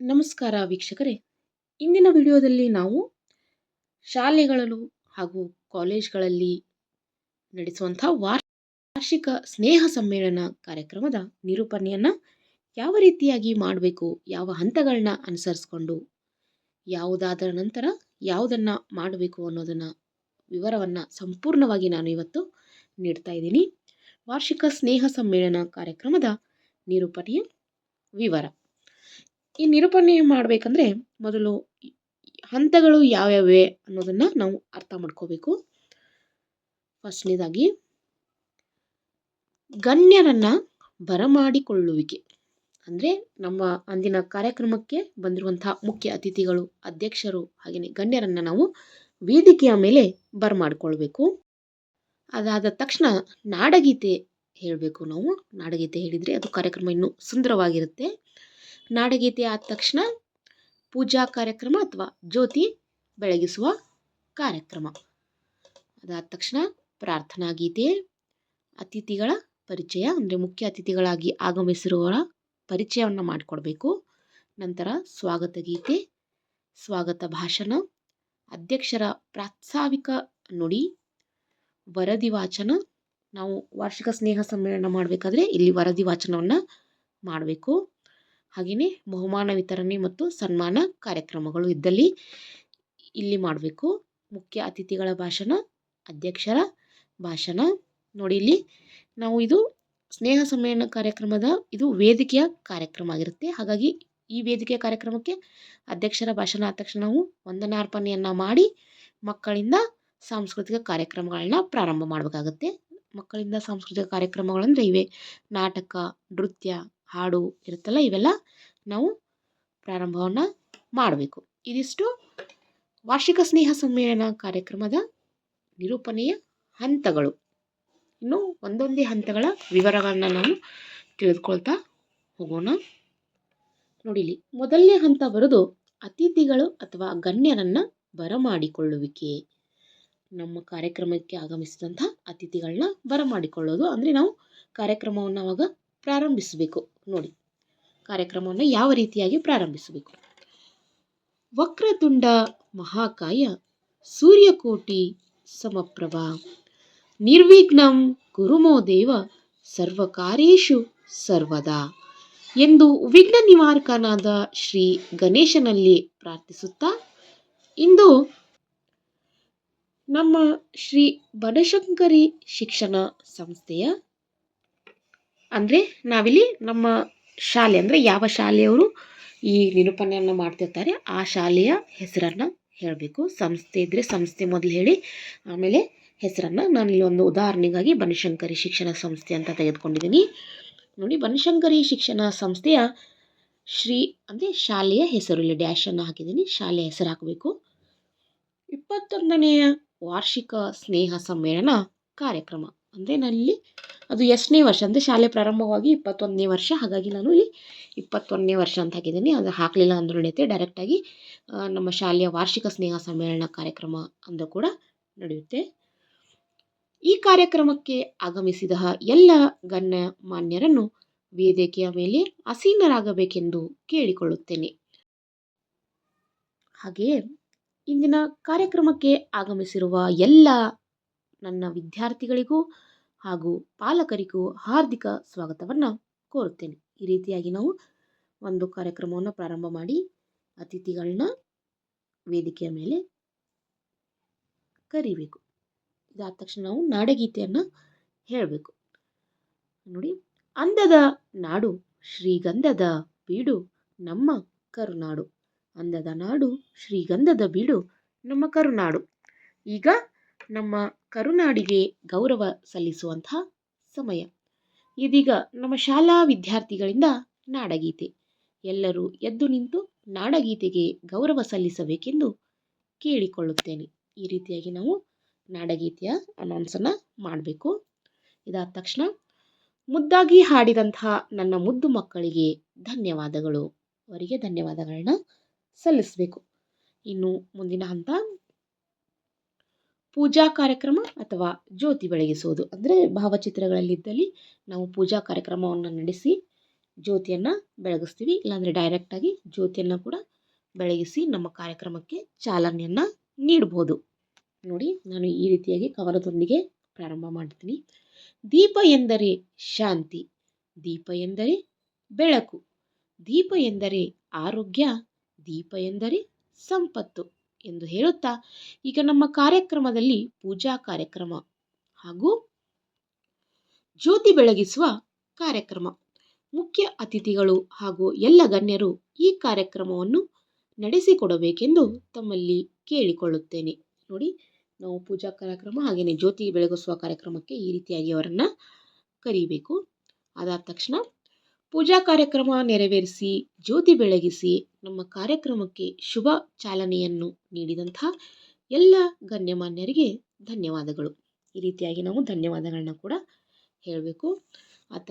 ನಮಸ್ಕಾರ ವೀಕ್ಷಕರೇ. ಇಂದಿನ ವಿಡಿಯೋದಲ್ಲಿ ನಾವು ಶಾಲೆಗಳಲ್ಲೂ ಹಾಗೂ ಕಾಲೇಜ್ಗಳಲ್ಲಿ ನಡೆಸುವಂಥ ವಾರ್ಷಿಕ ಸ್ನೇಹ ಸಮ್ಮೇಳನ ಕಾರ್ಯಕ್ರಮದ ನಿರೂಪಣೆಯನ್ನು ಯಾವ ರೀತಿಯಾಗಿ ಮಾಡಬೇಕು, ಯಾವ ಹಂತಗಳನ್ನ ಅನುಸರಿಸ್ಕೊಂಡು ಯಾವುದಾದ ನಂತರ ಯಾವುದನ್ನು ಮಾಡಬೇಕು ಅನ್ನೋದನ್ನು ವಿವರವನ್ನು ಸಂಪೂರ್ಣವಾಗಿ ನಾನು ಇವತ್ತು ನೀಡ್ತಾ ಇದ್ದೀನಿ. ವಾರ್ಷಿಕ ಸ್ನೇಹ ಸಮ್ಮೇಳನ ಕಾರ್ಯಕ್ರಮದ ನಿರೂಪಣೆಯ ವಿವರ. ಈ ನಿರೂಪಣೆ ಮಾಡಬೇಕಂದ್ರೆ ಮೊದಲು ಹಂತಗಳು ಯಾವ್ಯಾವೆ ಅನ್ನೋದನ್ನು ನಾವು ಅರ್ಥ ಮಾಡ್ಕೋಬೇಕು. ಫಸ್ಟ್ನೇದಾಗಿ ಗಣ್ಯರನ್ನು ಬರಮಾಡಿಕೊಳ್ಳುವಿಕೆ. ಅಂದರೆ ನಮ್ಮ ಅಂದಿನ ಕಾರ್ಯಕ್ರಮಕ್ಕೆ ಬಂದಿರುವಂಥ ಮುಖ್ಯ ಅತಿಥಿಗಳು, ಅಧ್ಯಕ್ಷರು ಹಾಗೆಯೇ ಗಣ್ಯರನ್ನು ನಾವು ವೇದಿಕೆಯ ಮೇಲೆ ಬರಮಾಡಿಕೊಳ್ಬೇಕು. ಅದಾದ ತಕ್ಷಣ ನಾಡಗೀತೆ ಹೇಳಬೇಕು ನಾವು. ನಾಡಗೀತೆ ಹೇಳಿದರೆ ಅದು ಕಾರ್ಯಕ್ರಮ ಇನ್ನೂ ಸುಂದರವಾಗಿರುತ್ತೆ. ನಾಡಗೀತೆ ಆದ ತಕ್ಷಣ ಪೂಜಾ ಕಾರ್ಯಕ್ರಮ ಅಥವಾ ಜ್ಯೋತಿ ಬೆಳಗಿಸುವ ಕಾರ್ಯಕ್ರಮ. ಅದಾದ ತಕ್ಷಣ ಪ್ರಾರ್ಥನಾ ಗೀತೆ, ಅತಿಥಿಗಳ ಪರಿಚಯ, ಅಂದರೆ ಮುಖ್ಯ ಅತಿಥಿಗಳಾಗಿ ಆಗಮಿಸಿರುವವರ ಪರಿಚಯವನ್ನು ಮಾಡಿಕೊಡ್ಬೇಕು. ನಂತರ ಸ್ವಾಗತ ಗೀತೆ, ಸ್ವಾಗತ ಭಾಷಣ, ಅಧ್ಯಕ್ಷರ ಪ್ರಾಸ್ತಾವಿಕ ನುಡಿ, ವರದಿ ವಾಚನ. ನಾವು ವಾರ್ಷಿಕ ಸ್ನೇಹ ಸಮ್ಮೇಳನ ಮಾಡಬೇಕಾದ್ರೆ ಇಲ್ಲಿ ವರದಿ ವಾಚನವನ್ನು ಮಾಡಬೇಕು. ಹಾಗೆಯೇ ಬಹುಮಾನ ವಿತರಣೆ ಮತ್ತು ಸನ್ಮಾನ ಕಾರ್ಯಕ್ರಮಗಳು ಇದ್ದಲ್ಲಿ ಇಲ್ಲಿ ಮಾಡಬೇಕು. ಮುಖ್ಯ ಅತಿಥಿಗಳ ಭಾಷಣ, ಅಧ್ಯಕ್ಷರ ಭಾಷಣ. ನೋಡಿ ಇಲ್ಲಿ ನಾವು ಇದು ಸ್ನೇಹ ಸಮ್ಮೇಳನ ಕಾರ್ಯಕ್ರಮದ ಇದು ವೇದಿಕೆಯ ಕಾರ್ಯಕ್ರಮ ಆಗಿರುತ್ತೆ. ಹಾಗಾಗಿ ಈ ವೇದಿಕೆಯ ಕಾರ್ಯಕ್ರಮಕ್ಕೆ ಅಧ್ಯಕ್ಷರ ಭಾಷಣ ಆದ ತಕ್ಷಣ ನಾವು ವಂದನಾರ್ಪಣೆಯನ್ನು ಮಾಡಿ ಮಕ್ಕಳಿಂದ ಸಾಂಸ್ಕೃತಿಕ ಕಾರ್ಯಕ್ರಮಗಳನ್ನ ಪ್ರಾರಂಭ ಮಾಡಬೇಕಾಗತ್ತೆ. ಮಕ್ಕಳಿಂದ ಸಾಂಸ್ಕೃತಿಕ ಕಾರ್ಯಕ್ರಮಗಳಂದರೆ ಇವೆ. ನಾಟಕ, ನೃತ್ಯ ಹಾಡು ಇರುತ್ತಲ್ಲ, ಇವೆಲ್ಲ ನಾವು ಪ್ರಾರಂಭವನ್ನು ಮಾಡಬೇಕು. ಇದಿಷ್ಟು ವಾರ್ಷಿಕ ಸ್ನೇಹ ಸಮ್ಮೇಳನ ಕಾರ್ಯಕ್ರಮದ ನಿರೂಪಣೆಯ ಹಂತಗಳು. ಇನ್ನು ಒಂದೊಂದೇ ಹಂತಗಳ ವಿವರಗಳನ್ನ ನಾವು ತಿಳಿದುಕೊಳ್ತಾ ಹೋಗೋಣ. ನೋಡಿಲಿ, ಮೊದಲನೇ ಹಂತ ಬರೋದು ಅತಿಥಿಗಳು ಅಥವಾ ಗಣ್ಯರನ್ನು ಬರಮಾಡಿಕೊಳ್ಳುವಿಕೆ. ನಮ್ಮ ಕಾರ್ಯಕ್ರಮಕ್ಕೆ ಆಗಮಿಸಿದಂಥ ಅತಿಥಿಗಳನ್ನ ಬರಮಾಡಿಕೊಳ್ಳೋದು. ಅಂದರೆ ನಾವು ಕಾರ್ಯಕ್ರಮವನ್ನು ಅವಾಗ ಪ್ರಾರಂಭಿಸಬೇಕು. ನೋಡಿ, ಕಾರ್ಯಕ್ರಮವನ್ನು ಯಾವ ರೀತಿಯಾಗಿ ಪ್ರಾರಂಭಿಸಬೇಕು. ವಕ್ರತುಂಡ ಮಹಾಕಾಯ ಸೂರ್ಯಕೋಟಿ ಸಮಪ್ರಭ. ನಿರ್ವಿಘ್ನಂ ಗುರುಮೋ ದೇವ ಸರ್ವಕಾರ್ಯೇಶು ಸರ್ವದಾ ಎಂದು ವಿಘ್ನ ನಿವಾರಕನಾದ ಶ್ರೀ ಗಣೇಶನಲ್ಲಿ ಪ್ರಾರ್ಥಿಸುತ್ತಾ, ಇಂದು ನಮ್ಮ ಶ್ರೀ ಬನಶಂಕರಿ ಶಿಕ್ಷಣ ಸಂಸ್ಥೆಯ ಅಂದರೆ ನಾವಿಲ್ಲಿ ನಮ್ಮ ಶಾಲೆ ಅಂದರೆ ಯಾವ ಶಾಲೆಯವರು ಈ ನಿರೂಪಣೆಯನ್ನು ಮಾಡ್ತಿರ್ತಾರೆ, ಆ ಶಾಲೆಯ ಹೆಸರನ್ನು ಹೇಳಬೇಕು. ಸಂಸ್ಥೆ ಇದ್ದರೆ ಸಂಸ್ಥೆ ಮೊದಲು ಹೇಳಿ, ಆಮೇಲೆ ಹೆಸರನ್ನು ನಾನು ಇಲ್ಲಿ ಒಂದು ಉದಾಹರಣೆಗಾಗಿ ಬನಶಂಕರಿ ಶಿಕ್ಷಣ ಸಂಸ್ಥೆ ಅಂತ ತೆಗೆದುಕೊಂಡಿದ್ದೀನಿ. ನೋಡಿ, ಬನಶಂಕರಿ ಶಿಕ್ಷಣ ಸಂಸ್ಥೆಯ ಶ್ರೀ ಅಂದರೆ ಶಾಲೆಯ ಹೆಸರು ಇಲ್ಲಿ ಡ್ಯಾಶನ್ನು ಹಾಕಿದ್ದೀನಿ. ಶಾಲೆಯ ಹೆಸರು ಹಾಕಬೇಕು. ಇಪ್ಪತ್ತೊಂದನೆಯ ವಾರ್ಷಿಕ ಸ್ನೇಹ ಸಮ್ಮೇಳನ ಕಾರ್ಯಕ್ರಮ. ಅಂದರೆ ನಾನಿಲ್ಲಿ ಅದು ಎಷ್ಟನೇ ವರ್ಷ ಅಂದರೆ ಶಾಲೆ ಪ್ರಾರಂಭವಾಗಿ ಇಪ್ಪತ್ತೊಂದನೇ ವರ್ಷ. ಹಾಗಾಗಿ ನಾನು ಇಲ್ಲಿ ಇಪ್ಪತ್ತೊಂದನೇ ವರ್ಷ ಅಂತ ಹಾಕಿದ್ದೀನಿ. ಅದು ಹಾಕಲಿಲ್ಲ ಅಂದ್ರೂ ನಡೆಯುತ್ತೆ ಡೈರೆಕ್ಟಾಗಿ ನಮ್ಮ ಶಾಲೆಯ ವಾರ್ಷಿಕ ಸ್ನೇಹ ಸಮ್ಮೇಳನ ಕಾರ್ಯಕ್ರಮ ಅಂದರೂ ಕೂಡ ನಡೆಯುತ್ತೆ. ಈ ಕಾರ್ಯಕ್ರಮಕ್ಕೆ ಆಗಮಿಸಿದ ಎಲ್ಲ ಗಣ್ಯ ಮಾನ್ಯರನ್ನು ವೇದಿಕೆಯ ಮೇಲೆ ಅಸೀನರಾಗಬೇಕೆಂದು ಕೇಳಿಕೊಳ್ಳುತ್ತೇನೆ. ಹಾಗೆಯೇ ಇಂದಿನ ಕಾರ್ಯಕ್ರಮಕ್ಕೆ ಆಗಮಿಸಿರುವ ಎಲ್ಲ ನನ್ನ ವಿದ್ಯಾರ್ಥಿಗಳಿಗೂ ಹಾಗೂ ಪಾಲಕರಿಗೂ ಹಾರ್ದಿಕ ಸ್ವಾಗತವನ್ನು ಕೋರುತ್ತೇನೆ. ಈ ರೀತಿಯಾಗಿ ನಾವು ಒಂದು ಕಾರ್ಯಕ್ರಮವನ್ನು ಪ್ರಾರಂಭ ಮಾಡಿ ಅತಿಥಿಗಳನ್ನ ವೇದಿಕೆಯ ಮೇಲೆ ಕರಿಬೇಕು. ಇದಾದ ತಕ್ಷಣ ನಾವು ನಾಡಗೀತೆಯನ್ನು ಹೇಳಬೇಕು. ನೋಡಿ, ಅಂದದ ನಾಡು, ಶ್ರೀಗಂಧದ ಬೀಡು, ನಮ್ಮ ಕರುನಾಡು. ಅಂದದ ನಾಡು, ಶ್ರೀಗಂಧದ ಬೀಡು, ನಮ್ಮ ಕರುನಾಡು. ಈಗ ನಮ್ಮ ಕರುನಾಡಿಗೆ ಗೌರವ ಸಲ್ಲಿಸುವಂತಹ ಸಮಯ. ಇದೀಗ ನಮ್ಮ ಶಾಲಾ ವಿದ್ಯಾರ್ಥಿಗಳಿಂದ ನಾಡಗೀತೆ. ಎಲ್ಲರೂ ಎದ್ದು ನಿಂತು ನಾಡಗೀತೆಗೆ ಗೌರವ ಸಲ್ಲಿಸಬೇಕೆಂದು ಕೇಳಿಕೊಳ್ಳುತ್ತೇನೆ. ಈ ರೀತಿಯಾಗಿ ನಾವು ನಾಡಗೀತೆಯ ಅನೌನ್ಸನ್ನು ಮಾಡಬೇಕು. ಇದಾದ ತಕ್ಷಣ ಮುದ್ದಾಗಿ ಹಾಡಿದಂತಹ ನನ್ನ ಮುದ್ದು ಮಕ್ಕಳಿಗೆ ಧನ್ಯವಾದಗಳು. ಅವರಿಗೆ ಧನ್ಯವಾದಗಳನ್ನ ಸಲ್ಲಿಸಬೇಕು. ಇನ್ನು ಮುಂದಿನ ಹಂತ ಪೂಜಾ ಕಾರ್ಯಕ್ರಮ ಅಥವಾ ಜ್ಯೋತಿ ಬೆಳಗಿಸುವುದು. ಅಂದರೆ ಭಾವಚಿತ್ರಗಳಲ್ಲಿದ್ದಲ್ಲಿ ನಾವು ಪೂಜಾ ಕಾರ್ಯಕ್ರಮವನ್ನು ನಡೆಸಿ ಜ್ಯೋತಿಯನ್ನು ಬೆಳಗಿಸ್ತೀವಿ. ಇಲ್ಲಾಂದರೆ ಡೈರೆಕ್ಟಾಗಿ ಜ್ಯೋತಿಯನ್ನು ಕೂಡ ಬೆಳಗಿಸಿ ನಮ್ಮ ಕಾರ್ಯಕ್ರಮಕ್ಕೆ ಚಾಲನೆಯನ್ನು ನೀಡ್ಬೋದು. ನೋಡಿ, ನಾನು ಈ ರೀತಿಯಾಗಿ ಕವರದೊಂದಿಗೆ ಪ್ರಾರಂಭ ಮಾಡ್ತೀನಿ. ದೀಪ ಎಂದರೆ ಶಾಂತಿ, ದೀಪ ಎಂದರೆ ಬೆಳಕು, ದೀಪ ಎಂದರೆ ಆರೋಗ್ಯ, ದೀಪ ಎಂದರೆ ಸಂಪತ್ತು. ಎಂದು ಹೇಳುತ್ತಾ, ಈಗ ನಮ್ಮ ಕಾರ್ಯಕ್ರಮದಲ್ಲಿ ಪೂಜಾ ಕಾರ್ಯಕ್ರಮ ಹಾಗೂ ಜ್ಯೋತಿ ಬೆಳಗಿಸುವ ಕಾರ್ಯಕ್ರಮ. ಮುಖ್ಯ ಅತಿಥಿಗಳು ಹಾಗೂ ಎಲ್ಲ ಗಣ್ಯರು ಈ ಕಾರ್ಯಕ್ರಮವನ್ನು ನಡೆಸಿಕೊಡಬೇಕೆಂದು ತಮ್ಮಲ್ಲಿ ಕೇಳಿಕೊಳ್ಳುತ್ತೇನೆ. ನೋಡಿ, ನಾವು ಪೂಜಾ ಕಾರ್ಯಕ್ರಮ ಹಾಗೆಯೇ ಜ್ಯೋತಿ ಬೆಳಗಿಸುವ ಕಾರ್ಯಕ್ರಮಕ್ಕೆ ಈ ರೀತಿಯಾಗಿ ಅವರನ್ನು ಕರೀಬೇಕು. ಅದಾದ ತಕ್ಷಣ ಪೂಜಾ ಕಾರ್ಯಕ್ರಮ ನೆರವೇರಿಸಿ, ಜ್ಯೋತಿ ಬೆಳಗಿಸಿ ನಮ್ಮ ಕಾರ್ಯಕ್ರಮಕ್ಕೆ ಶುಭ ಚಾಲನೆಯನ್ನು ನೀಡಿದಂಥ ಎಲ್ಲ ಗಣ್ಯಮಾನ್ಯರಿಗೆ ಧನ್ಯವಾದಗಳು. ಈ ರೀತಿಯಾಗಿ ನಾವು ಧನ್ಯವಾದಗಳನ್ನ ಕೂಡ ಹೇಳಬೇಕು. ಆತ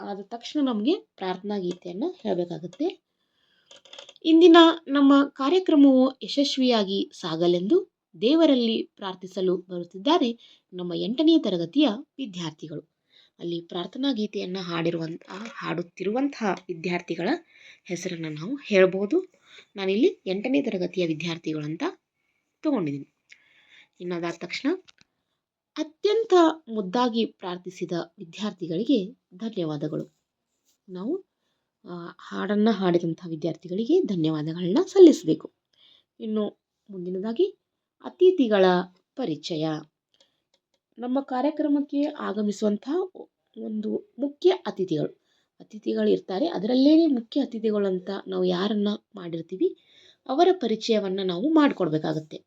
ಆದ ತಕ್ಷಣ ನಮಗೆ ಪ್ರಾರ್ಥನಾ ಗೀತೆಯನ್ನು ಹೇಳಬೇಕಾಗುತ್ತೆ. ಇಂದಿನ ನಮ್ಮ ಕಾರ್ಯಕ್ರಮವು ಯಶಸ್ವಿಯಾಗಿ ಸಾಗಲೆಂದು ದೇವರಲ್ಲಿ ಪ್ರಾರ್ಥಿಸಲು ಬರುತ್ತಿದ್ದಾರೆ ನಮ್ಮ ಎಂಟನೇ ತರಗತಿಯ ವಿದ್ಯಾರ್ಥಿಗಳು. ಅಲ್ಲಿ ಪ್ರಾರ್ಥನಾ ಗೀತೆಯನ್ನು ಹಾಡಿರುವಂಥ, ಹಾಡುತ್ತಿರುವಂತಹ ವಿದ್ಯಾರ್ಥಿಗಳ ಹೆಸರನ್ನು ನಾವು ಹೇಳ್ಬೋದು. ನಾನಿಲ್ಲಿ ಎಂಟನೇ ತರಗತಿಯ ವಿದ್ಯಾರ್ಥಿಗಳು ಅಂತ ತಗೊಂಡಿದ್ದೀನಿ. ಇನ್ನು ಅದಾದ ತಕ್ಷಣ ಅತ್ಯಂತ ಮುದ್ದಾಗಿ ಪ್ರಾರ್ಥಿಸಿದ ವಿದ್ಯಾರ್ಥಿಗಳಿಗೆ ಧನ್ಯವಾದಗಳು. ನಾವು ಹಾಡನ್ನು ಹಾಡಿದಂಥ ವಿದ್ಯಾರ್ಥಿಗಳಿಗೆ ಧನ್ಯವಾದಗಳನ್ನ ಸಲ್ಲಿಸಬೇಕು. ಇನ್ನು ಮುಂದಿನದಾಗಿ ಅತಿಥಿಗಳ ಪರಿಚಯ. ನಮ್ಮ ಕಾರ್ಯಕ್ರಮಕ್ಕೆ ಆಗಮಿಸುವಂತಹ ಒಂದು ಮುಖ್ಯ ಅತಿಥಿಗಳು. ಅತಿಥಿಗಳು ಇರ್ತಾರೆ. ಅದರಲ್ಲೇ ಮುಖ್ಯ ಅತಿಥಿಗಳು ಅಂತ ನಾವು ಯಾರನ್ನು ಮಾಡಿರ್ತೀವಿ, ಅವರ ಪರಿಚಯವನ್ನು ನಾವು ಮಾಡಿಕೊಡ್ಬೇಕಾಗತ್ತೆ.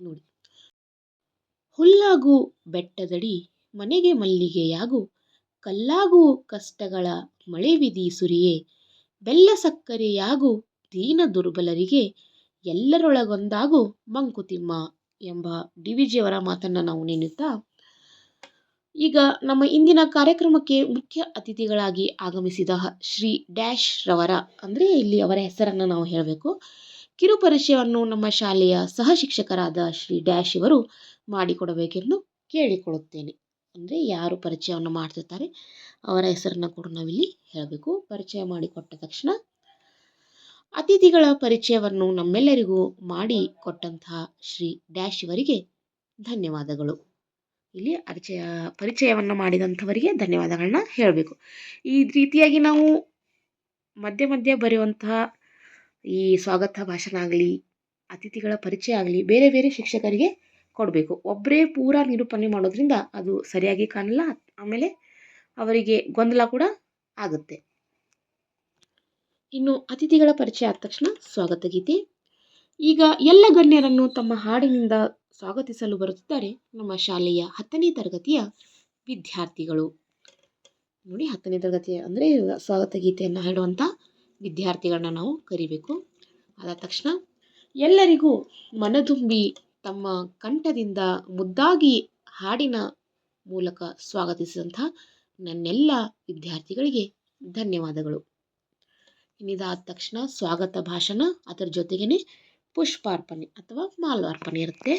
ನೋಡಿ. ಹುಲ್ಲಾಗು ಬೆಟ್ಟದಡಿ ಮನೆಗೆ ಮಲ್ಲಿಗೆಯಾಗು, ಕಲ್ಲಾಗು ಕಷ್ಟಗಳ ಮಳೆ ವಿಧಿ ಸುರಿಯೇ, ಬೆಲ್ಲ ಸಕ್ಕರೆಯಾಗು ದೀನ ದುರ್ಬಲರಿಗೆ, ಎಲ್ಲರೊಳಗೊಂದಾಗು ಮಂಕುತಿಮ್ಮ ಎಂಬ ಡಿ ವಿ ಜಿಯವರ ಮಾತನ್ನು ನಾವು ನೆನೆಯುತ್ತಾ ಈಗ ನಮ್ಮ ಇಂದಿನ ಕಾರ್ಯಕ್ರಮಕ್ಕೆ ಮುಖ್ಯ ಅತಿಥಿಗಳಾಗಿ ಆಗಮಿಸಿದ ಶ್ರೀ ಡ್ಯಾಶ್ ರವರ ಅಂದರೆ ಇಲ್ಲಿ ಅವರ ಹೆಸರನ್ನು ನಾವು ಹೇಳಬೇಕು. ಕಿರು ಪರಿಚಯವನ್ನು ನಮ್ಮ ಶಾಲೆಯ ಸಹ ಶಿಕ್ಷಕರಾದ ಶ್ರೀ ಡ್ಯಾಶ್ ಇವರು ಮಾಡಿಕೊಡಬೇಕೆಂದು ಕೇಳಿಕೊಳ್ಳುತ್ತೇನೆ. ಅಂದರೆ ಯಾರು ಪರಿಚಯವನ್ನು ಮಾಡ್ತಿರ್ತಾರೆ ಅವರ ಹೆಸರನ್ನು ಕೂಡ ನಾವಿಲ್ಲಿ ಹೇಳಬೇಕು. ಪರಿಚಯ ಮಾಡಿಕೊಟ್ಟ ತಕ್ಷಣ ಅತಿಥಿಗಳ ಪರಿಚಯವನ್ನು ನಮ್ಮೆಲ್ಲರಿಗೂ ಮಾಡಿ ಕೊಟ್ಟಂತಹ ಶ್ರೀ ಡ್ಯಾಶ್ ಇವರಿಗೆ ಧನ್ಯವಾದಗಳು. ಇಲ್ಲಿ ಪರಿಚಯ ಪರಿಚಯವನ್ನು ಮಾಡಿದಂಥವರಿಗೆ ಧನ್ಯವಾದಗಳನ್ನ ಹೇಳಬೇಕು. ಈ ರೀತಿಯಾಗಿ ನಾವು ಮಧ್ಯೆ ಮಧ್ಯೆ ಬರೆಯುವಂತಹ ಈ ಸ್ವಾಗತ ಭಾಷಣ ಆಗಲಿ, ಅತಿಥಿಗಳ ಪರಿಚಯ ಆಗಲಿ ಬೇರೆ ಬೇರೆ ಶಿಕ್ಷಕರಿಗೆ ಕೊಡಬೇಕು. ಒಬ್ಬರೇ ಪೂರ ನಿರೂಪಣೆ ಮಾಡೋದ್ರಿಂದ ಅದು ಸರಿಯಾಗಿ ಕಾಣಲ್ಲ, ಆಮೇಲೆ ಅವರಿಗೆ ಗೊಂದಲ ಕೂಡ ಆಗುತ್ತೆ. ಇನ್ನು ಅತಿಥಿಗಳ ಪರಿಚಯ ಆದ ತಕ್ಷಣ ಸ್ವಾಗತ ಗೀತೆ. ಈಗ ಎಲ್ಲ ಗಣ್ಯರನ್ನು ತಮ್ಮ ಹಾಡಿನಿಂದ ಸ್ವಾಗತಿಸಲು ಬರುತ್ತಿದ್ದಾರೆ ನಮ್ಮ ಶಾಲೆಯ ಹತ್ತನೇ ತರಗತಿಯ ವಿದ್ಯಾರ್ಥಿಗಳು. ನೋಡಿ ಹತ್ತನೇ ತರಗತಿಯ ಅಂದರೆ ಸ್ವಾಗತ ಗೀತೆಯನ್ನು ಹೇಳುವಂಥ ವಿದ್ಯಾರ್ಥಿಗಳನ್ನ ನಾವು ಕರಿಬೇಕು. ಆದ ತಕ್ಷಣ ಎಲ್ಲರಿಗೂ ಮನದುಂಬಿ ತಮ್ಮ ಕಂಠದಿಂದ ಮುದ್ದಾಗಿ ಹಾಡಿನ ಮೂಲಕ ಸ್ವಾಗತಿಸಿದಂಥ ನನ್ನೆಲ್ಲ ವಿದ್ಯಾರ್ಥಿಗಳಿಗೆ ಧನ್ಯವಾದಗಳು. ಇನ್ನಿದಾದ ತಕ್ಷಣ ಸ್ವಾಗತ ಭಾಷಣ, ಅದರ ಜೊತೆಗೇ ಪುಷ್ಪಾರ್ಪಣೆ ಅಥವಾ ಮಾಲಾರ್ಪಣೆ ಇರುತ್ತೆ.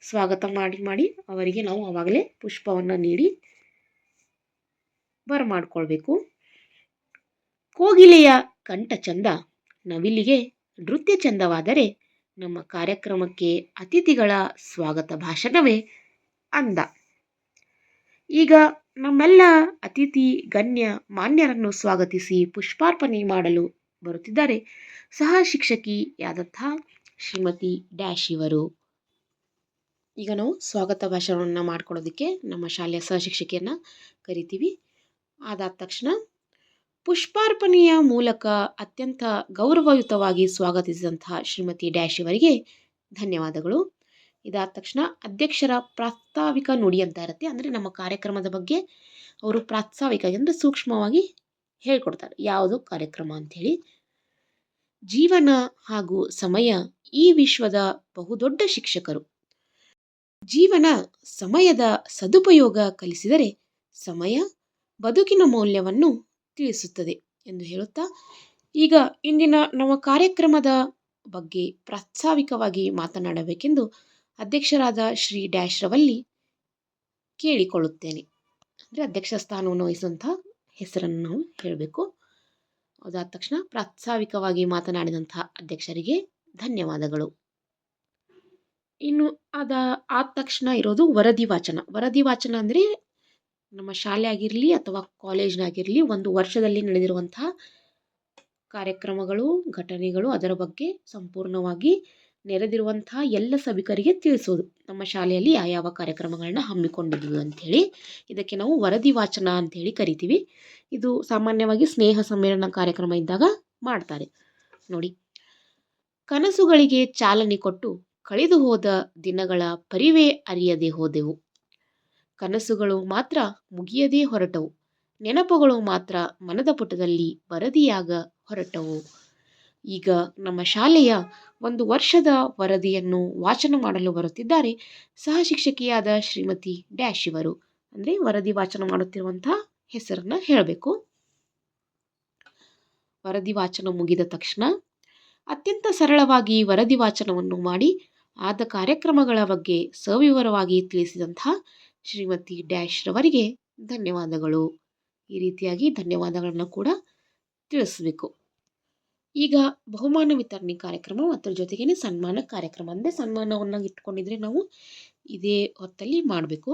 ಸ್ವಾಗತ ಮಾಡಿ ಮಾಡಿ ಅವರಿಗೆ ನಾವು ಆವಾಗಲೇ ಪುಷ್ಪವನ್ನು ನೀಡಿ ಬರಮಾಡ್ಕೊಳ್ಬೇಕು. ಕೋಗಿಲೆಯ ಕಂಠ ಚಂದ, ನವಿಲಿಗೆ ನೃತ್ಯ ಚಂದವಾದರೆ ನಮ್ಮ ಕಾರ್ಯಕ್ರಮಕ್ಕೆ ಅತಿಥಿಗಳ ಸ್ವಾಗತ ಭಾಷಣವೇ ಅಂದ. ಈಗ ನಮ್ಮೆಲ್ಲ ಅತಿಥಿ ಗಣ್ಯ ಮಾನ್ಯರನ್ನು ಸ್ವಾಗತಿಸಿ ಪುಷ್ಪಾರ್ಪಣೆ ಮಾಡಲು ಬರುತ್ತಿದ್ದಾರೆ. ಸಹ ಶಿಕ್ಷಕಿಯಾದಂಥ ಶ್ರೀಮತಿ ಡ್ಯಾಶ್ ಇವರು. ಈಗ ನಾವು ಸ್ವಾಗತ ಭಾಷಣವನ್ನು ಮಾಡ್ಕೊಳ್ಳೋದಕ್ಕೆ ನಮ್ಮ ಶಾಲೆಯ ಸಹ ಶಿಕ್ಷಕಿಯನ್ನು ಕರಿತೀವಿ. ಅದಾದ ತಕ್ಷಣ ಪುಷ್ಪಾರ್ಪಣೆಯ ಮೂಲಕ ಅತ್ಯಂತ ಗೌರವಯುತವಾಗಿ ಸ್ವಾಗತಿಸಿದಂತಹ ಶ್ರೀಮತಿ ಡ್ಯಾಶ್ ಇವರಿಗೆ ಧನ್ಯವಾದಗಳು. ಇದಾದ ತಕ್ಷಣ ಅಧ್ಯಕ್ಷರ ಪ್ರಾಸ್ತಾವಿಕ ನುಡಿ ಅಂತ ಇರುತ್ತೆ. ಅಂದರೆ ನಮ್ಮ ಕಾರ್ಯಕ್ರಮದ ಬಗ್ಗೆ ಅವರು ಪ್ರಾಸ್ತಾವಿಕ ಅಂದರೆ ಸೂಕ್ಷ್ಮವಾಗಿ ಹೇಳ್ಕೊಡ್ತಾರೆ. ಯಾವುದು ಕಾರ್ಯಕ್ರಮ ಅಂಥೇಳಿ. ಜೀವನ ಹಾಗೂ ಸಮಯ ಈ ವಿಶ್ವದ ಬಹುದೊಡ್ಡ ಶಿಕ್ಷಕರು. ಜೀವನ ಸಮಯದ ಸದುಪಯೋಗ ಕಲಿಸಿದರೆ ಸಮಯ ಬದುಕಿನ ಮೌಲ್ಯವನ್ನು ತಿಳಿಸುತ್ತದೆ ಎಂದು ಹೇಳುತ್ತಾ, ಈಗ ಇಂದಿನ ನಮ್ಮ ಕಾರ್ಯಕ್ರಮದ ಬಗ್ಗೆ ಪ್ರಾಸ್ತಾವಿಕವಾಗಿ ಮಾತನಾಡಬೇಕೆಂದು ಅಧ್ಯಕ್ಷರಾದ ಶ್ರೀ ಡ್ಯಾಶ್ ರವಲ್ಲಿ ಕೇಳಿಕೊಳ್ಳುತ್ತೇನೆ. ಅಂದರೆ ಅಧ್ಯಕ್ಷ ಸ್ಥಾನವನ್ನು ವಹಿಸುವಂತಹ ಹೆಸರನ್ನು ನಾವು ಹೇಳಬೇಕು. ಅದಾದ ತಕ್ಷಣ ಪ್ರಾಸ್ತಾವಿಕವಾಗಿ ಮಾತನಾಡಿದಂತಹ ಅಧ್ಯಕ್ಷರಿಗೆ ಧನ್ಯವಾದಗಳು. ಇನ್ನು ಅದ ಆದ ತಕ್ಷಣ ಇರೋದು ವರದಿ ವಾಚನ. ವರದಿ ವಾಚನ ಅಂದರೆ ನಮ್ಮ ಶಾಲೆ ಆಗಿರಲಿ ಅಥವಾ ಕಾಲೇಜ್ನಾಗಿರಲಿ ಒಂದು ವರ್ಷದಲ್ಲಿ ನಡೆದಿರುವಂತಹ ಕಾರ್ಯಕ್ರಮಗಳು, ಘಟನೆಗಳು ಅದರ ಬಗ್ಗೆ ಸಂಪೂರ್ಣವಾಗಿ ನೆರೆದಿರುವಂತಹ ಎಲ್ಲ ಸಭಿಕರಿಗೆ ತಿಳಿಸೋದು. ನಮ್ಮ ಶಾಲೆಯಲ್ಲಿ ಯಾವ ಕಾರ್ಯಕ್ರಮಗಳನ್ನ ಹಮ್ಮಿಕೊಂಡಿದ್ವಿ ಅಂಥೇಳಿ ಇದಕ್ಕೆ ನಾವು ವರದಿ ವಾಚನ ಅಂಥೇಳಿ ಕರಿತೀವಿ. ಇದು ಸಾಮಾನ್ಯವಾಗಿ ಸ್ನೇಹ ಸಮ್ಮೇಳನ ಕಾರ್ಯಕ್ರಮ ಇದ್ದಾಗ ಮಾಡ್ತಾರೆ. ನೋಡಿ, ಕನಸುಗಳಿಗೆ ಚಾಲನೆ ಕೊಟ್ಟು ಕಳೆದು ಹೋದ ದಿನಗಳ ಪರಿವೇ ಅರಿಯದೆ ಹೋದೆವು. ಕನಸುಗಳು ಮಾತ್ರ ಮುಗಿಯದೇ ಹೊರಟವು. ನೆನಪುಗಳು ಮಾತ್ರ ಮನದ ಪುಟದಲ್ಲಿ ವರದಿಯಾಗ ಹೊರಟವು. ಈಗ ನಮ್ಮ ಶಾಲೆಯ ಒಂದು ವರ್ಷದ ವರದಿಯನ್ನು ವಾಚನ ಮಾಡಲು ಬರುತ್ತಿದ್ದಾರೆ. ಸಹ ಶಿಕ್ಷಕಿಯಾದ ಶ್ರೀಮತಿ ಡ್ಯಾಶ್ ಇವರು. ಅಂದರೆ ವರದಿ ವಾಚನ ಮಾಡುತ್ತಿರುವಂತಹ ಹೆಸರನ್ನ ಹೇಳಬೇಕು. ವರದಿ ವಾಚನ ಮುಗಿದ ತಕ್ಷಣ ಅತ್ಯಂತ ಸರಳವಾಗಿ ವರದಿ ವಾಚನವನ್ನು ಮಾಡಿ ಆದ ಕಾರ್ಯಕ್ರಮಗಳ ಬಗ್ಗೆ ಸವಿವರವಾಗಿ ತಿಳಿಸಿದಂತಹ ಶ್ರೀಮತಿ ಡ್ಯಾಶ್ ರವರಿಗೆ ಧನ್ಯವಾದಗಳು. ಈ ರೀತಿಯಾಗಿ ಧನ್ಯವಾದಗಳನ್ನು ಕೂಡ ತಿಳಿಸ್ಬೇಕು. ಈಗ ಬಹುಮಾನ ವಿತರಣೆ ಕಾರ್ಯಕ್ರಮ ಅದ್ರ ಜೊತೆಗೇನೆ ಸನ್ಮಾನ ಕಾರ್ಯಕ್ರಮ. ಅಂದರೆ ಸನ್ಮಾನವನ್ನು ಇಟ್ಕೊಂಡಿದ್ರೆ ನಾವು ಇದೇ ಹೊತ್ತಲ್ಲಿ ಮಾಡಬೇಕು.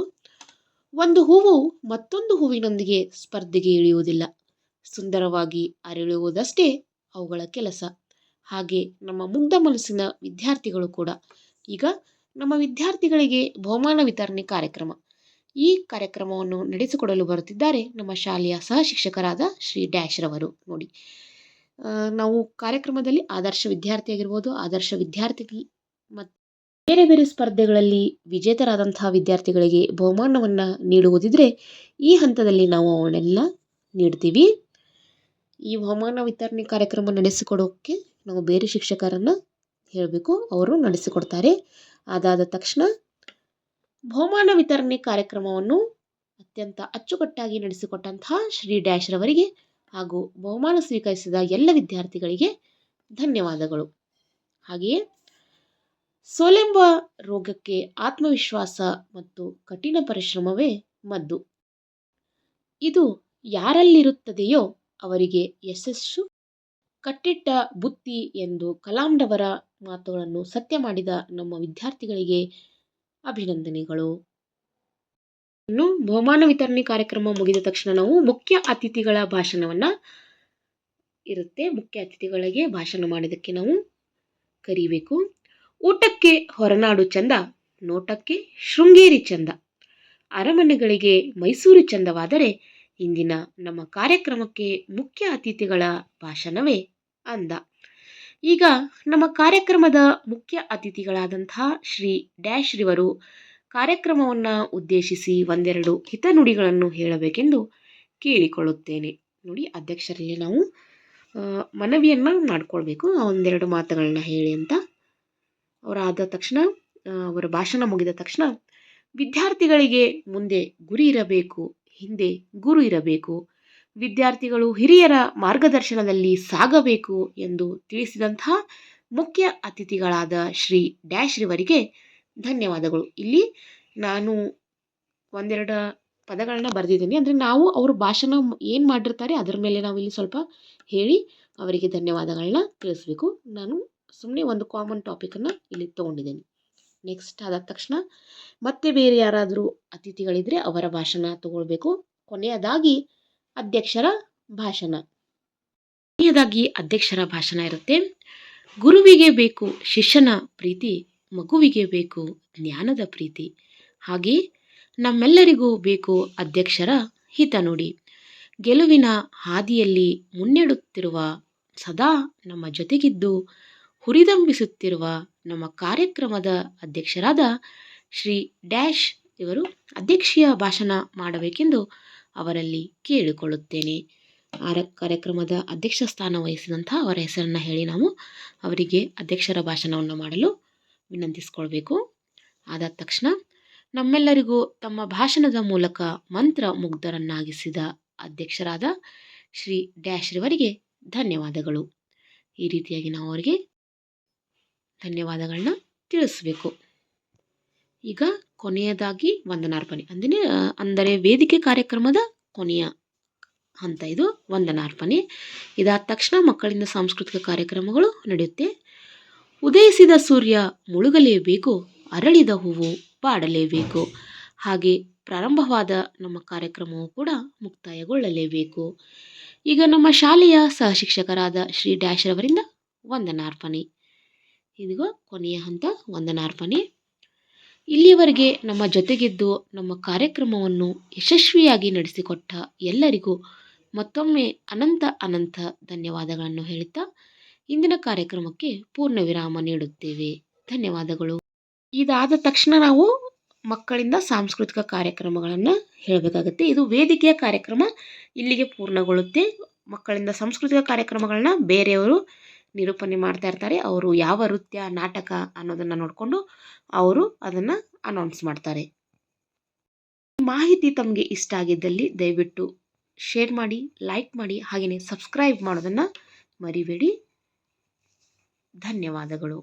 ಒಂದು ಹೂವು ಮತ್ತೊಂದು ಹೂವಿನೊಂದಿಗೆ ಸ್ಪರ್ಧೆಗೆ ಇಳಿಯುವುದಿಲ್ಲ. ಸುಂದರವಾಗಿ ಅರಳುವುದಷ್ಟೇ ಅವುಗಳ ಕೆಲಸ. ಹಾಗೆ ನಮ್ಮ ಮುಗ್ಧ ಮನಸ್ಸಿನ ವಿದ್ಯಾರ್ಥಿಗಳು ಕೂಡ. ಈಗ ನಮ್ಮ ವಿದ್ಯಾರ್ಥಿಗಳಿಗೆ ಬಹುಮಾನ ವಿತರಣೆ ಕಾರ್ಯಕ್ರಮ. ಈ ಕಾರ್ಯಕ್ರಮವನ್ನು ನಡೆಸಿಕೊಡಲು ಬರುತ್ತಿದ್ದಾರೆ ನಮ್ಮ ಶಾಲೆಯ ಸಹ ಶಿಕ್ಷಕರಾದ ಶ್ರೀ ಡ್ಯಾಶ್ ರವರು. ನೋಡಿ. ನಾವು ಕಾರ್ಯಕ್ರಮದಲ್ಲಿ ಆದರ್ಶ ವಿದ್ಯಾರ್ಥಿ ಆಗಿರ್ಬೋದು ಆದರ್ಶ ವಿದ್ಯಾರ್ಥಿ ಮತ್ತು ಬೇರೆ ಬೇರೆ ಸ್ಪರ್ಧೆಗಳಲ್ಲಿ ವಿಜೇತರಾದಂತಹ ವಿದ್ಯಾರ್ಥಿಗಳಿಗೆ ಬಹುಮಾನವನ್ನು ನೀಡುವುದಿದ್ರೆ ಈ ಹಂತದಲ್ಲಿ ನಾವು ಅವನ್ನೆಲ್ಲ ನೀಡ್ತೀವಿ. ಈ ಬಹುಮಾನ ವಿತರಣೆ ಕಾರ್ಯಕ್ರಮ ನಡೆಸಿಕೊಡೋಕ್ಕೆ ನಾವು ಬೇರೆ ಶಿಕ್ಷಕರನ್ನು ಹೇಳಬೇಕು, ಅವರು ನಡೆಸಿಕೊಡ್ತಾರೆ. ಅದಾದ ತಕ್ಷಣ ಬಹುಮಾನ ವಿತರಣೆ ಕಾರ್ಯಕ್ರಮವನ್ನು ಅತ್ಯಂತ ಅಚ್ಚುಕಟ್ಟಾಗಿ ನಡೆಸಿಕೊಟ್ಟಂತಹ ಶ್ರೀ ಡ್ಯಾಶ್ ರವರಿಗೆ ಹಾಗೂ ಬಹುಮಾನ ಸ್ವೀಕರಿಸಿದ ಎಲ್ಲ ವಿದ್ಯಾರ್ಥಿಗಳಿಗೆ ಧನ್ಯವಾದಗಳು. ಹಾಗೆಯೇ ಸೋಲೆಂಬ ರೋಗಕ್ಕೆ ಆತ್ಮವಿಶ್ವಾಸ ಮತ್ತು ಕಠಿಣ ಪರಿಶ್ರಮವೇ ಮದ್ದು. ಇದು ಯಾರಲ್ಲಿರುತ್ತದೆಯೋ ಅವರಿಗೆ ಯಶಸ್ಸು, ಕಟ್ಟಿಟ್ಟ ಬುತ್ತಿ ಎಂದು ಕಲಾಂರವರ ಮಾತುಗಳನ್ನು ಸತ್ಯ ಮಾಡಿದ ನಮ್ಮ ವಿದ್ಯಾರ್ಥಿಗಳಿಗೆ ಅಭಿನಂದನೆಗಳು. ಇನ್ನು ಬಹುಮಾನ ವಿತರಣೆ ಕಾರ್ಯಕ್ರಮ ಮುಗಿದ ತಕ್ಷಣ ನಾವು ಮುಖ್ಯ ಅತಿಥಿಗಳ ಭಾಷಣವನ್ನು ಇರುತ್ತೆ. ಮುಖ್ಯ ಅತಿಥಿಗಳಿಗೆ ಭಾಷಣ ಮಾಡಿದ್ದಕ್ಕೆ ನಾವು ಕರಿಬೇಕು. ಊಟಕ್ಕೆ ಹೊರನಾಡು ಚಂದ, ನೋಟಕ್ಕೆ ಶೃಂಗೇರಿ ಚಂದ, ಅರಮನೆಗಳಿಗೆ ಮೈಸೂರು ಚಂದವಾದರೆ ಇಂದಿನ ನಮ್ಮ ಕಾರ್ಯಕ್ರಮಕ್ಕೆ ಮುಖ್ಯ ಅತಿಥಿಗಳ ಭಾಷಣವೇ ಅಂದ. ಈಗ ನಮ್ಮ ಕಾರ್ಯಕ್ರಮದ ಮುಖ್ಯ ಅತಿಥಿಗಳಾದಂತಹ ಶ್ರೀ ಡ್ಯಾಶ್ ರಿವರು ಕಾರ್ಯಕ್ರಮವನ್ನು ಉದ್ದೇಶಿಸಿ ಒಂದೆರಡು ಹಿತನುಡಿಗಳನ್ನು ಹೇಳಬೇಕೆಂದು ಕೇಳಿಕೊಳ್ಳುತ್ತೇನೆ. ನೋಡಿ, ಅಧ್ಯಕ್ಷರಲ್ಲಿ ನಾವು ಮನವಿಯನ್ನು ಮಾಡಿಕೊಳ್ಬೇಕು. ಒಂದೆರಡು ಮಾತುಗಳನ್ನ ಹೇಳಿ ಅಂತ. ಅವರಾದ ತಕ್ಷಣ ಅವರ ಭಾಷಣ ಮುಗಿದ ತಕ್ಷಣ, ವಿದ್ಯಾರ್ಥಿಗಳಿಗೆ ಮುಂದೆ ಗುರಿ ಇರಬೇಕು, ಹಿಂದೆ ಗುರು ಇರಬೇಕು. ವಿದ್ಯಾರ್ಥಿಗಳು ಹಿರಿಯರ ಮಾರ್ಗದರ್ಶನದಲ್ಲಿ ಸಾಗಬೇಕು ಎಂದು ತಿಳಿಸಿದಂತಹ ಮುಖ್ಯ ಅತಿಥಿಗಳಾದ ಶ್ರೀ ಡ್ಯಾಶ್ ರಿವರಿಗೆ ಧನ್ಯವಾದಗಳು. ಇಲ್ಲಿ ನಾನು ಒಂದೆರಡು ಪದಗಳನ್ನ ಬರೆದಿದ್ದೀನಿ. ಅಂದರೆ ನಾವು ಅವರು ಭಾಷಣ ಏನು ಮಾಡಿರ್ತಾರೆ ಅದರ ಮೇಲೆ ನಾವು ಇಲ್ಲಿ ಸ್ವಲ್ಪ ಹೇಳಿ ಅವರಿಗೆ ಧನ್ಯವಾದಗಳನ್ನ ತಿಳಿಸ್ಬೇಕು. ನಾನು ಸುಮ್ಮನೆ ಒಂದು ಕಾಮನ್ ಟಾಪಿಕನ್ನು ಇಲ್ಲಿ ತೊಗೊಂಡಿದ್ದೀನಿ. ನೆಕ್ಸ್ಟ್ ಆದ ತಕ್ಷಣ ಮತ್ತೆ ಬೇರೆ ಯಾರಾದರೂ ಅತಿಥಿಗಳಿದ್ದರೆ ಅವರ ಭಾಷಣ ತಗೊಳ್ಬೇಕು. ಕೊನೆಯದಾಗಿ ಅಧ್ಯಕ್ಷರ ಭಾಷಣ ಕೊನೆಯದಾಗಿ ಅಧ್ಯಕ್ಷರ ಭಾಷಣ ಇರುತ್ತೆ. ಗುರುವಿಗೆ ಬೇಕು ಶಿಷ್ಯನ ಪ್ರೀತಿ ಮಗುವಿಗೆ ಬೇಕು ಜ್ಞಾನದ ಪ್ರೀತಿ. ಹಾಗೆ ನಮ್ಮೆಲ್ಲರಿಗೂ ಬೇಕು ಅಧ್ಯಕ್ಷರ ಹಿತ ನುಡಿ. ಗೆಲುವಿನ ಹಾದಿಯಲ್ಲಿ ಮುನ್ನಡೆಯುತ್ತಿರುವ ಸದಾ ನಮ್ಮ ಜೊತೆಗಿದ್ದು, ಹುರಿದಂಬಿಸುತ್ತಿರುವ ನಮ್ಮ ಕಾರ್ಯಕ್ರಮದ ಅಧ್ಯಕ್ಷರಾದ ಶ್ರೀ ಡ್ಯಾಶ್ ಇವರು ಅಧ್ಯಕ್ಷೀಯ ಭಾಷಣ ಮಾಡಬೇಕೆಂದು ಅವರಲ್ಲಿ ಕೇಳಿಕೊಳ್ಳುತ್ತೇನೆ. ಆರ ಕಾರ್ಯಕ್ರಮದ ಅಧ್ಯಕ್ಷ ಸ್ಥಾನ ವಹಿಸಿದಂಥ ಅವರ ಹೆಸರನ್ನು ಹೇಳಿ ನಾವು ಅವರಿಗೆ ಅಧ್ಯಕ್ಷರ ಭಾಷಣವನ್ನು ಮಾಡಲು ವಿನಂತಿಸ್ಕೊಳ್ಬೇಕು. ಆದ ತಕ್ಷಣ ನಮ್ಮೆಲ್ಲರಿಗೂ ತಮ್ಮ ಭಾಷಣದ ಮೂಲಕ ಮಂತ್ರ ಮುಗ್ಧರನ್ನಾಗಿಸಿದ ಅಧ್ಯಕ್ಷರಾದ ಶ್ರೀ ಡ್ಯಾಶ್ ರವರಿಗೆ ಧನ್ಯವಾದಗಳು. ಈ ರೀತಿಯಾಗಿ ನಾವು ಅವರಿಗೆ ಧನ್ಯವಾದಗಳನ್ನ ತಿಳಿಸಬೇಕು. ಈಗ ಕೊನೆಯದಾಗಿ ವಂದನಾರ್ಪಣೆ. ಅಂದರೆ ಅಂದರೆ ವೇದಿಕೆ ಕಾರ್ಯಕ್ರಮದ ಕೊನೆಯ ಹಂತ ಇದು. ವಂದನಾರ್ಪಣೆ. ಇದಾದ ತಕ್ಷಣ ಮಕ್ಕಳಿಂದ ಸಾಂಸ್ಕೃತಿಕ ಕಾರ್ಯಕ್ರಮಗಳು ನಡೆಯುತ್ತೆ. ಉದಯಿಸಿದ ಸೂರ್ಯ ಮುಳುಗಲೇಬೇಕು, ಅರಳಿದ ಹೂವು ಬಾಡಲೇಬೇಕು. ಹಾಗೆ ಪ್ರಾರಂಭವಾದ ನಮ್ಮ ಕಾರ್ಯಕ್ರಮವು ಕೂಡ ಮುಕ್ತಾಯಗೊಳ್ಳಲೇಬೇಕು. ಈಗ ನಮ್ಮ ಶಾಲೆಯ ಸಹಶಿಕ್ಷಕರಾದ ಶ್ರೀ ಡ್ಯಾಶ್ ರವರಿಂದ ವಂದನಾರ್ಪಣೆ. ಇದಿಗೋ ಕೊನೆಯ ಹಂತ, ವಂದನಾರ್ಪಣೆ. ಇಲ್ಲಿಯವರೆಗೆ ನಮ್ಮ ಜೊತೆಗಿದ್ದು ನಮ್ಮ ಕಾರ್ಯಕ್ರಮವನ್ನು ಯಶಸ್ವಿಯಾಗಿ ನಡೆಸಿಕೊಟ್ಟ ಎಲ್ಲರಿಗೂ ಮತ್ತೊಮ್ಮೆ ಅನಂತ ಅನಂತ ಧನ್ಯವಾದಗಳನ್ನು ಹೇಳುತ್ತಾ ಇಂದಿನ ಕಾರ್ಯಕ್ರಮಕ್ಕೆ ಪೂರ್ಣ ವಿರಾಮ ನೀಡುತ್ತೇವೆ. ಧನ್ಯವಾದಗಳು. ಇದಾದ ತಕ್ಷಣ ನಾವು ಮಕ್ಕಳಿಂದ ಸಾಂಸ್ಕೃತಿಕ ಕಾರ್ಯಕ್ರಮಗಳನ್ನು ಹೇಳಬೇಕಾಗುತ್ತೆ. ಇದು ವೇದಿಕೆಯ ಕಾರ್ಯಕ್ರಮ. ಇಲ್ಲಿಗೆ ಪೂರ್ಣಗೊಳ್ಳುತ್ತೆ. ಮಕ್ಕಳಿಂದ ಸಾಂಸ್ಕೃತಿಕ ಕಾರ್ಯಕ್ರಮಗಳನ್ನ ಬೇರೆಯವರು ನಿರೂಪಣೆ ಮಾಡ್ತಾ ಇರ್ತಾರೆ. ಅವರು ಯಾವ ನೃತ್ಯ, ನಾಟಕ ಅನ್ನೋದನ್ನು ನೋಡಿಕೊಂಡು ಅವರು ಅದನ್ನು ಅನೌನ್ಸ್ ಮಾಡ್ತಾರೆ. ಮಾಹಿತಿ ತಮಗೆ ಇಷ್ಟ ಆಗಿದ್ದಲ್ಲಿ ದಯವಿಟ್ಟು ಶೇರ್ ಮಾಡಿ ಲೈಕ್ ಮಾಡಿ ಹಾಗೆಯೇ ಸಬ್ಸ್ಕ್ರೈಬ್ ಮಾಡೋದನ್ನು ಮರಿಬೇಡಿ. ಧನ್ಯವಾದಗಳು.